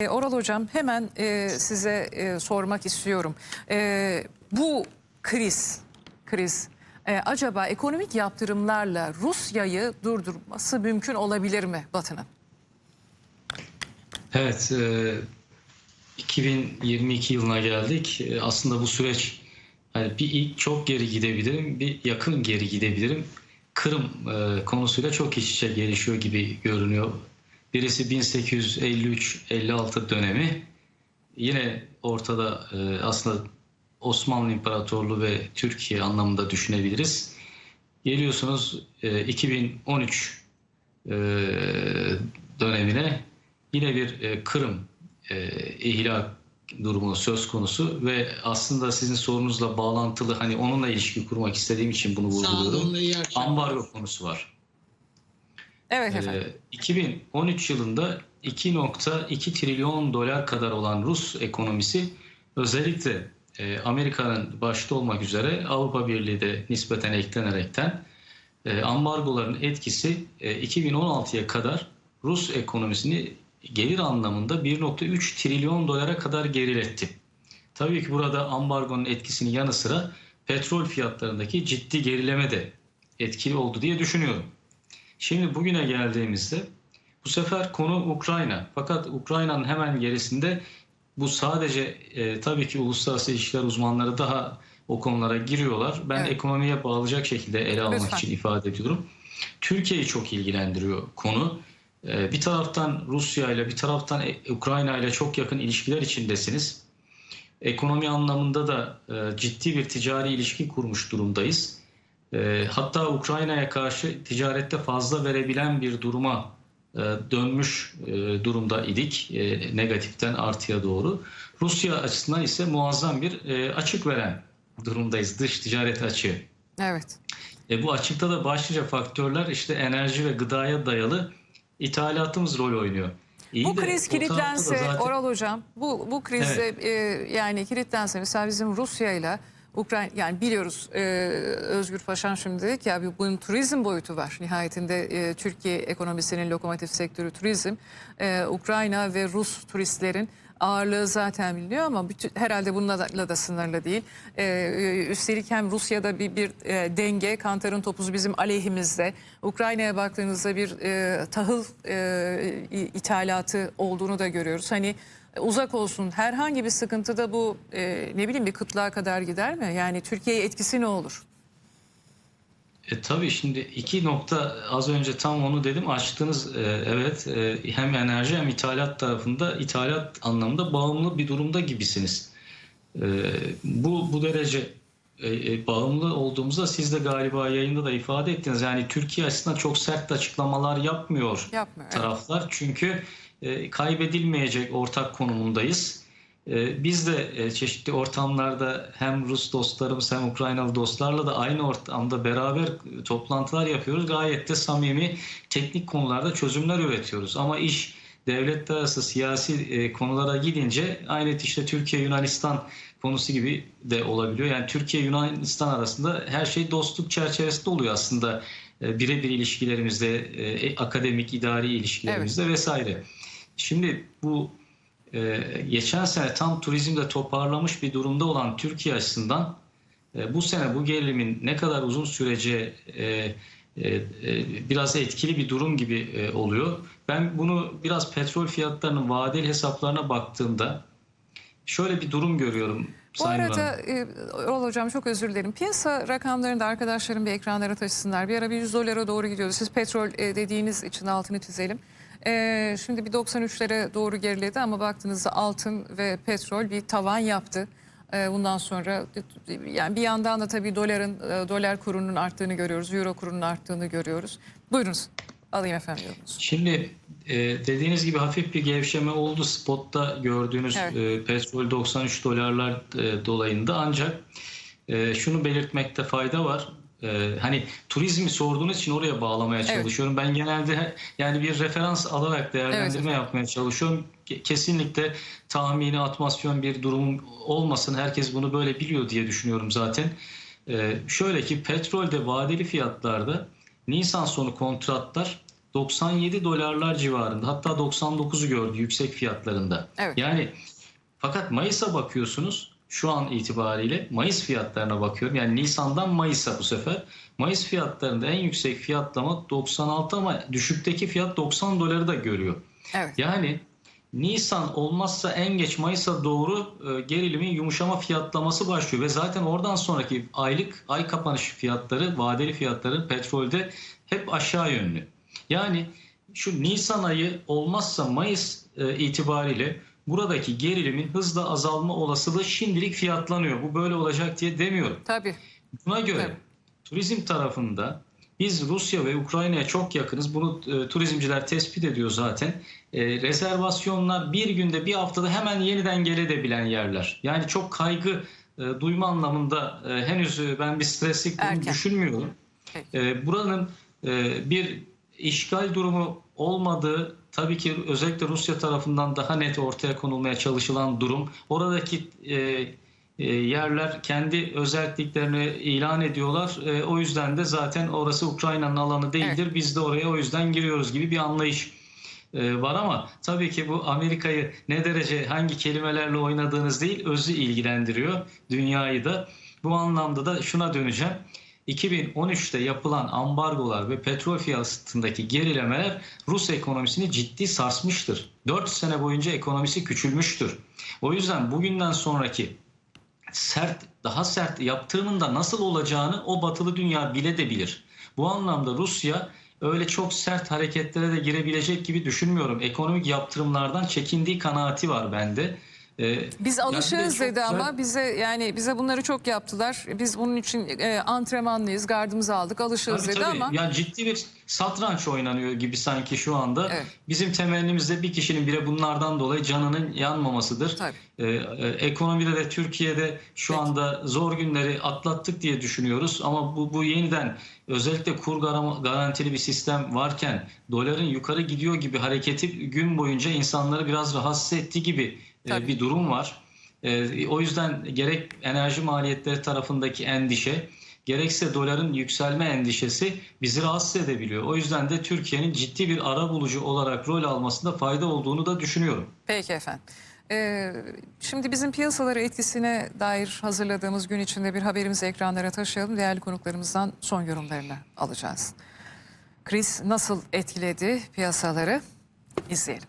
E, Oral Hocam hemen e, size e, sormak istiyorum. E, bu kriz, kriz e, acaba ekonomik yaptırımlarla Rusya'yı durdurması mümkün olabilir mi Batı'nın? Evet, e, 2022 yılına geldik. E, Aslında bu süreç hani bir ilk çok geri gidebilirim, bir yakın geri gidebilirim. Kırım e, konusuyla çok iç içe gelişiyor gibi görünüyor. Birisi 1853-56 dönemi. Yine ortada e, aslında Osmanlı İmparatorluğu ve Türkiye anlamında düşünebiliriz. Geliyorsunuz e, 2013 e, dönemine yine bir e, Kırım e, ihlal durumu söz konusu ve aslında sizin sorunuzla bağlantılı hani onunla ilişki kurmak istediğim için bunu vurguluyorum. Ambargo konusu var. Evet efendim. Ee, 2013 yılında 2.2 trilyon dolar kadar olan Rus ekonomisi özellikle e, Amerika'nın başta olmak üzere Avrupa Birliği de nispeten eklenerekten e, ambargoların etkisi e, 2016'ya kadar Rus ekonomisini gelir anlamında 1.3 trilyon dolara kadar geriletti. Tabii ki burada ambargonun etkisinin yanı sıra petrol fiyatlarındaki ciddi gerileme de etkili oldu diye düşünüyorum. Şimdi bugüne geldiğimizde bu sefer konu Ukrayna. Fakat Ukrayna'nın hemen gerisinde bu sadece e, tabii ki uluslararası ilişkiler uzmanları daha o konulara giriyorlar. Ben Evet. ekonomiye bağlayacak şekilde ele almak Lütfen. için ifade ediyorum. Türkiye'yi çok ilgilendiriyor konu. E, bir taraftan Rusya ile bir taraftan e, Ukrayna ile çok yakın ilişkiler içindesiniz. Ekonomi anlamında da e, ciddi bir ticari ilişki kurmuş durumdayız. E, hatta Ukrayna'ya karşı ticarette fazla verebilen bir duruma e, dönmüş e, durumda idik e, negatiften artıya doğru. Rusya açısından ise muazzam bir e, açık veren durumdayız dış ticaret açığı. Evet. E, bu açıkta da başlıca faktörler işte enerji ve gıdaya dayalı ithalatımız rol oynuyor. İyi Bu de kriz kilitlense zaten- Oral Hocam bu bu krizde e, yani kilitlense mesela bizim Rusya ile Ukrayna yani biliyoruz e, Özgür Paşam şimdi dedi ki abi bunun turizm boyutu var. Nihayetinde e, Türkiye ekonomisinin lokomotif sektörü turizm. E, Ukrayna ve Rus turistlerin ağırlığı zaten biliniyor ama bütün, herhalde bununla da, sınırlı değil. Ee, üstelik hem Rusya'da bir, bir e, denge, Kantar'ın topuzu bizim aleyhimizde. Ukrayna'ya baktığınızda bir e, tahıl e, ithalatı olduğunu da görüyoruz. Hani uzak olsun herhangi bir sıkıntıda bu e, ne bileyim bir kıtlığa kadar gider mi? Yani Türkiye'ye etkisi ne olur? E, tabii şimdi iki nokta az önce tam onu dedim açtınız e, evet e, hem enerji hem ithalat tarafında ithalat anlamında bağımlı bir durumda gibisiniz. E, bu bu derece e, e, bağımlı olduğumuzda siz de galiba yayında da ifade ettiniz. Yani Türkiye açısından çok sert açıklamalar yapmıyor Yapmıyor. evet. taraflar. Çünkü e, kaybedilmeyecek ortak konumundayız. E, biz de e, çeşitli ortamlarda hem Rus dostlarımız hem Ukraynalı dostlarla da aynı ortamda beraber e, toplantılar yapıyoruz. Gayet de samimi teknik konularda çözümler üretiyoruz. Ama iş devletler arası siyasi e, konulara gidince aynı işte Türkiye-Yunanistan konusu gibi de olabiliyor. Yani Türkiye-Yunanistan arasında her şey dostluk çerçevesinde oluyor aslında. E, birebir ilişkilerimizde, e, akademik, idari ilişkilerimizde vesaire. Şimdi bu e, geçen sene tam turizmde toparlamış bir durumda olan Türkiye açısından e, bu sene bu gerilimin ne kadar uzun sürece e, e, e, biraz etkili bir durum gibi e, oluyor. Ben bunu biraz petrol fiyatlarının vadeli hesaplarına baktığımda şöyle bir durum görüyorum. Bu Sayın arada e, Oral Hocam çok özür dilerim. Piyasa rakamlarını da arkadaşlarım bir ekranlara taşısınlar. Bir ara bir 100 dolara doğru gidiyordu. Siz petrol e, dediğiniz için altını çizelim. E, şimdi bir 93'lere doğru geriledi ama baktığınızda altın ve petrol bir tavan yaptı. E, bundan sonra yani bir yandan da tabii doların e, dolar kurunun arttığını görüyoruz. Euro kurunun arttığını görüyoruz. Buyurunuz. Alayım efendim yorumunuzu. Şimdi e, dediğiniz gibi hafif bir gevşeme oldu spotta gördüğünüz Evet. e, petrol 93 dolarlar e, dolayında ancak e, şunu belirtmekte fayda var. E, hani turizmi sorduğunuz için oraya bağlamaya Evet. çalışıyorum. Ben genelde yani bir referans alarak değerlendirme Evet. yapmaya çalışıyorum. Ke- Kesinlikle tahmini atmasyon bir durum olmasın. Herkes bunu böyle biliyor diye düşünüyorum zaten. E, şöyle ki petrolde vadeli fiyatlarda Nisan sonu kontratlar 97 dolarlar civarında hatta 99'u gördü yüksek fiyatlarında. Evet. Yani fakat Mayıs'a bakıyorsunuz şu an itibariyle Mayıs fiyatlarına bakıyorum. Yani Nisan'dan Mayıs'a bu sefer. Mayıs fiyatlarında en yüksek fiyatlama 96 ama düşükteki fiyat 90 doları da görüyor. Evet. Yani Nisan olmazsa en geç Mayıs'a doğru e, gerilimin yumuşama fiyatlaması başlıyor ve zaten oradan sonraki aylık ay kapanış fiyatları, vadeli fiyatları petrolde hep aşağı yönlü. Yani şu Nisan ayı olmazsa Mayıs e, itibariyle buradaki gerilimin hızla azalma olasılığı şimdilik fiyatlanıyor. Bu böyle olacak diye demiyorum. Tabii. Buna göre Evet. turizm tarafında biz Rusya ve Ukrayna'ya çok yakınız. Bunu e, turizmciler tespit ediyor zaten. E, rezervasyonlar bir günde bir haftada hemen yeniden gelebilen yerler. Yani çok kaygı e, duyma anlamında e, henüz e, ben bir streslik Erken. düşünmüyorum. Peki. E, buranın e, bir işgal durumu olmadığı tabii ki özellikle Rusya tarafından daha net ortaya konulmaya çalışılan durum. Oradaki e, e, yerler kendi özelliklerini ilan ediyorlar. E, o yüzden de zaten orası Ukrayna'nın alanı değildir. Biz de oraya o yüzden giriyoruz gibi bir anlayış e, var ama tabii ki bu Amerika'yı ne derece hangi kelimelerle oynadığınız değil özü ilgilendiriyor dünyayı da. Bu anlamda da şuna döneceğim. 2013'te yapılan ambargolar ve petrol fiyatındaki gerilemeler Rus ekonomisini ciddi sarsmıştır. 4 sene boyunca ekonomisi küçülmüştür. O yüzden bugünden sonraki sert, daha sert yaptığının da nasıl olacağını o batılı dünya bile de bilir. Bu anlamda Rusya öyle çok sert hareketlere de girebilecek gibi düşünmüyorum. Ekonomik yaptırımlardan çekindiği kanaati var bende. Ee, Biz alışığız dedi güzel- ama bize yani bize bunları çok yaptılar. Biz bunun için e, antrenmanlıyız, gardımızı aldık, alışığız Tabii dedi tabii. ama Yani ciddi bir satranç oynanıyor gibi sanki şu anda. Evet. Bizim temennimiz de bir kişinin bile bunlardan dolayı canının yanmamasıdır. Tabii. Ee, e, ekonomide de Türkiye'de şu Peki. anda zor günleri atlattık diye düşünüyoruz. Ama bu, bu yeniden özellikle kur garantili bir sistem varken doların yukarı gidiyor gibi hareketi gün boyunca insanları biraz rahatsız ettiği gibi e, Tabii. bir durum var. E, o yüzden gerek enerji maliyetleri tarafındaki endişe gerekse doların yükselme endişesi bizi rahatsız edebiliyor. O yüzden de Türkiye'nin ciddi bir ara bulucu olarak rol almasında fayda olduğunu da düşünüyorum. Peki efendim. Ee, şimdi bizim piyasalara etkisine dair hazırladığımız gün içinde bir haberimizi ekranlara taşıyalım. Değerli konuklarımızdan son yorumlarını alacağız. Kriz nasıl etkiledi piyasaları? İzleyelim.